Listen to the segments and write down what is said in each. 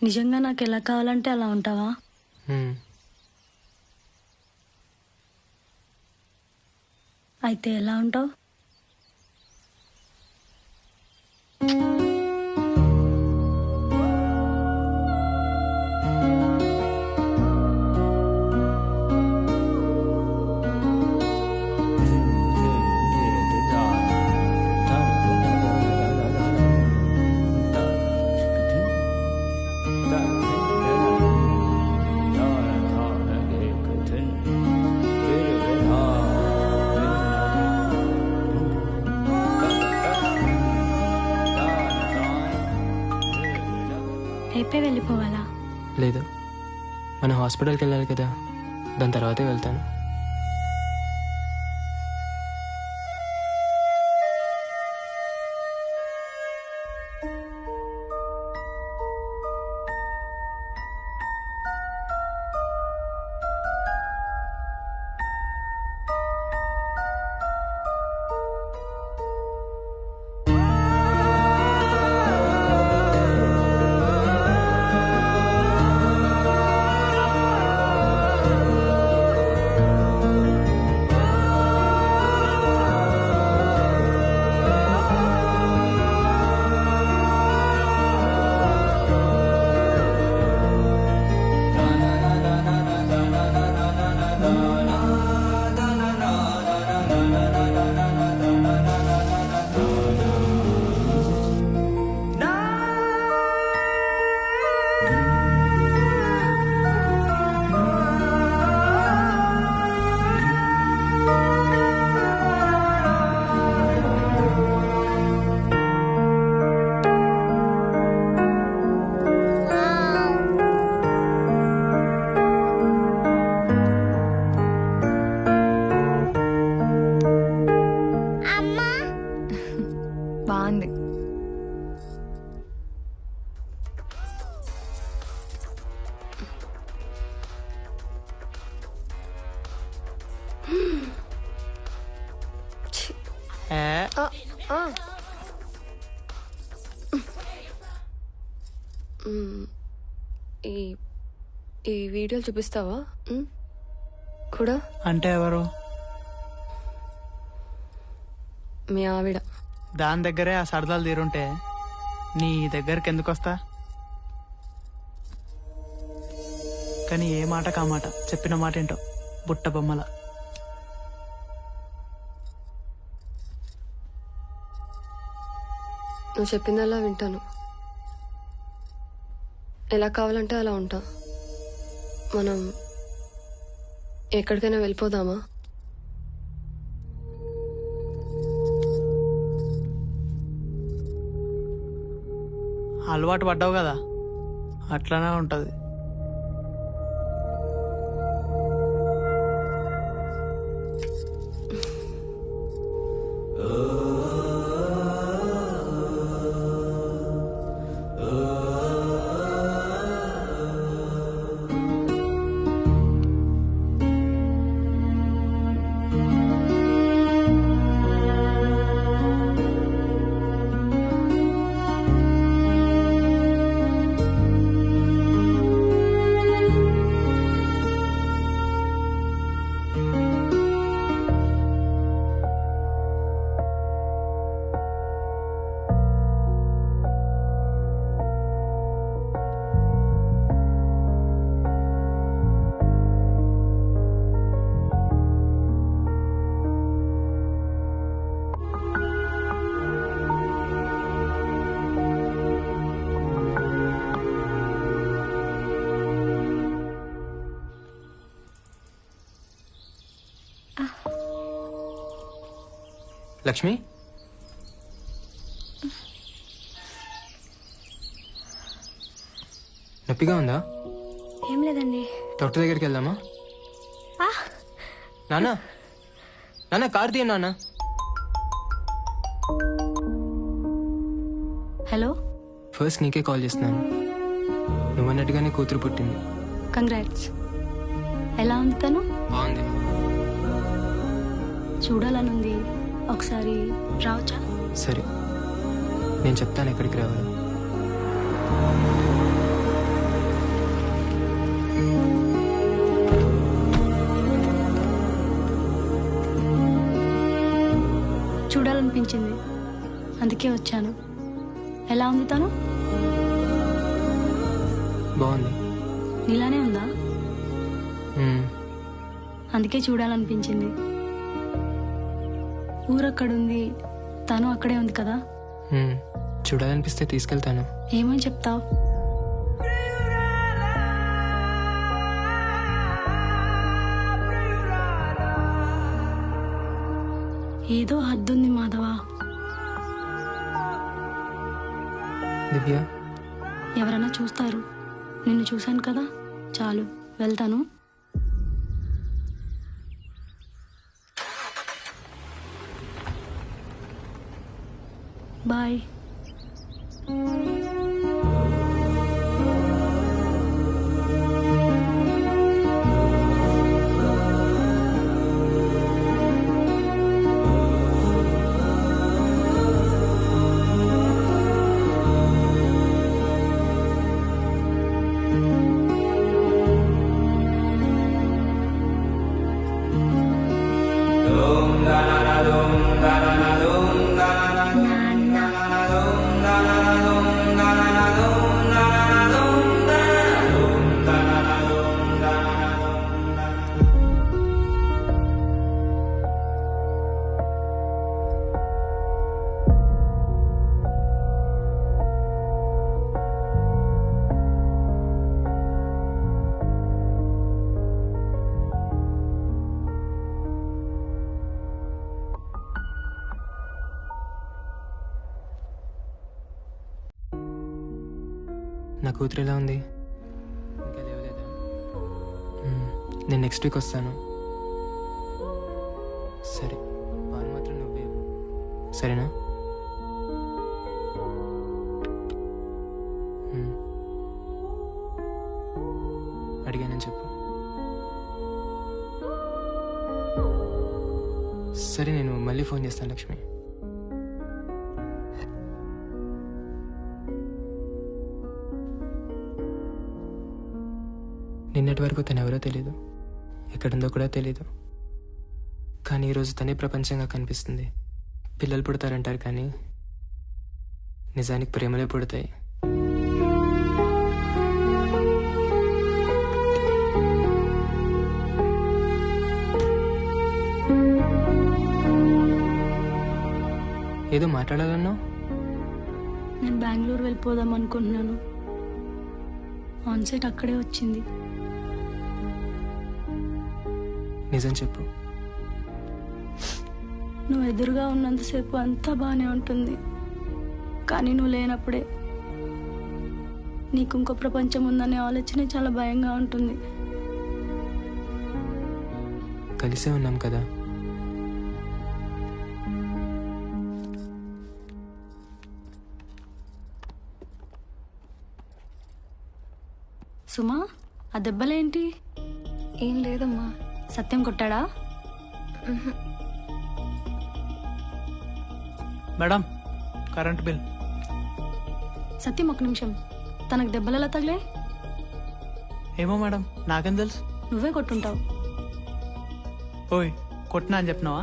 నిజంగా నాకు ఎలా కావాలంటే అలా ఉంటావా. అయితే ఎలా ఉంటావు రేపే వెళ్ళిపోవాలా? లేదు. మనం హాస్పిటల్కి వెళ్ళాలి కదా. దాని తర్వాతే వెళ్తాను. వీడియోలు చూపిస్తావా? ఉమ్? కూడా? అంటే ఎవరు? మీ ఆవిడ. దాని దగ్గరే ఆ సరదాలు తీరుంటే నీ దగ్గరికి ఎందుకు వస్తా? కానీ ఏ మాట కా మాట చెప్పిన మాట ఏంటో బుట్ట బొమ్మల. నువ్వు చెప్పిందల్లా వింటాను. ఎలా కావాలంటే అలా ఉంటా. మనం ఎక్కడికైనా వెళ్ళిపోదామా? అలవాటు పడ్డావు కదా. అట్లానే ఉంటుంది. లక్ష్మి? నొప్పిగా ఉందా? ఏం లేదండి. డాక్టర్ దగ్గరికి వెళ్దామా? నాన్న. నాన్న కార్ తీయ నాన్న. హలో? ఫస్ట్ నీకే కాల్ చేస్తున్నాను. నువ్వన్నట్టుగానే కూతురు పుట్టింది. కంగ్రాట్స్. ఎలా ఉంది తను? బాగుంది. చూడాలనుంది. ఒకసారి రావచ్చా? సరే. నేను చెప్తాను ఎక్కడికి రావాలి. చూడాలనిపించింది. అందుకే వచ్చాను. ఎలా ఉంది తను? బాగుంది. నీలానే ఉందా. అందుకే చూడాలనిపించింది. ఊరక్కడుంది తను అక్కడే ఉంది కదా? మ్మ్. చూడాలనిపిస్తే తీసుకెళ్తాను. ఏమని చెప్తావు? ఏదో హద్దుంది మాధవా. దివ్య. ఎవరైనా చూస్తారు. నిన్ను చూశాను కదా? చాలు వెళ్తాను. bay da da da dum da da da dum. కూతురు ఎలా ఉంది. ఇంకా లేవలేదా. నేను నెక్స్ట్ వీక్ వస్తాను. సరే. పాలు మాత్రం నువ్వే. సరేనా. అడిగానని చెప్పు. సరే నేను మళ్ళీ ఫోన్ చేస్తాను లక్ష్మి. నిన్నటి వరకు తను ఎవరో తెలియదు ఎక్కడుందో కూడా తెలియదు కానీ ఈరోజు తనే ప్రపంచంగా కనిపిస్తుంది. పిల్లలు పుడతారంటారు కానీ నిజానికి ప్రేమలే పుడతాయి. ఏదో మాట్లాడాలన్నా? నేను బెంగళూరు వెళ్ళిపోదాం అనుకుంటున్నాను. ఆన్సైట్ అక్కడే వచ్చింది. నిజం చెప్పు. నువ్వు ఎదురుగా ఉన్నంతసేపు అంతా బాగానే ఉంటుంది. కానీ నువ్వు లేనప్పుడే. నీకు ఇంకో ప్రపంచం ఉందనే ఆలోచనే చాలా భయంగా ఉంటుంది. కలిసే ఉన్నాం కదా? సుమా ఆ దెబ్బలేంటి? ఏం లేదమ్మా. సత్యం కొట్టాడా? Madam current bill. సత్యం ఒక నిమిషం. తనకు దెబ్బలు ఎలా తగిలే ఏమో మేడం నాకేం తెలుసు. నువ్వే కొట్టుంటావు. ఓయ్ కొట్టినా అని చెప్పినావా?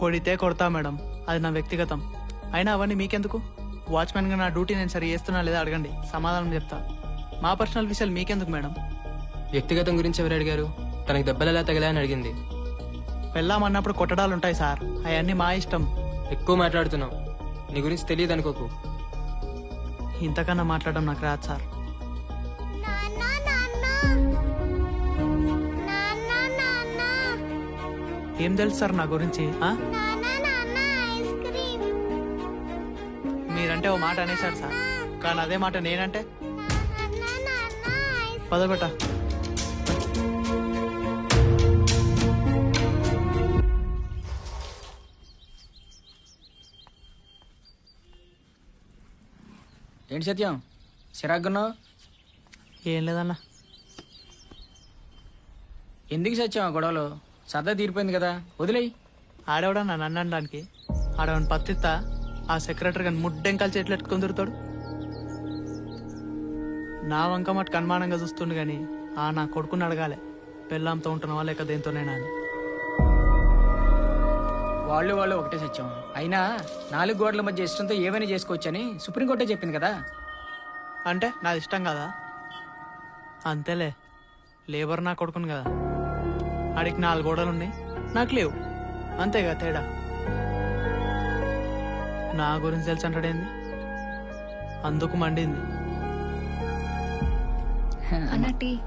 కొడితే కొడతా మేడం అది నా వ్యక్తిగతం. అయినా అవన్నీ మీకెందుకు? వాచ్మెన్గా నా డ్యూటీ నేను సరి చేస్తున్నా లేదా అడగండి సమాధానం చెప్తా. మా పర్సనల్ విషయాలు మీకెందుకు మేడం? వ్యక్తిగతం గురించి ఎవరు అడిగారు? తనకి దెబ్బలు ఎలా తగిలా అని అడిగింది. పెళ్ళామన్నప్పుడు కొట్టడాలు ఉంటాయి సార్. అవన్నీ మా ఇష్టం. ఎక్కువ మాట్లాడుతున్నావు. నీ గురించి తెలియదు అనుకోకు. ఇంతకన్నా మాట్లాడడం నాకు రాదు సార్. ఏం తెలుసు సార్ నా గురించి ఆ? మీరంటే ఓ మాట అనేశాడు సార్. కానీ అదే మాట నేనంటే? పదబెట్ట ఏంటి సత్యం? చిరాకున్నావు ఏం లేదన్నా. ఎందుకు సత్యం ఆ గొడవలు? సరదా తీరిపోయింది కదా వదిలేయి. ఆడేవాడన్నా నన్ను అనడానికి? ఆడవని పత్తిత్తా ఆ సెక్రటరీ కానీ ముడ్డెంకాలు చెట్లు ఎట్టుకొని తిరుగుతాడు? నా వంక మటుకు అనుమానంగా చూస్తుండు కానీ ఆ నా కొడుకుని అడగాలి. పెళ్ళాంతో ఉంటున్నావా లేక దేంతోనైనా అని. వాళ్ళు వాళ్ళు ఒకటే సత్యం. అయినా నాలుగు గోడల మధ్య ఇష్టంతో ఏమైనా చేసుకోవచ్చని సుప్రీంకోర్టే చెప్పింది కదా. అంటే నాది ఇష్టం కదా? అంతేలే. లేబర్ నా కొడుకుని కదా. ఆడికి నాలుగు గోడలు ఉన్నాయి. నాకు లేవు. అంతేగా తేడా? నా గురించి తెలిసి అంటాడేంది? అందుకు మండింది. అన్న టీ.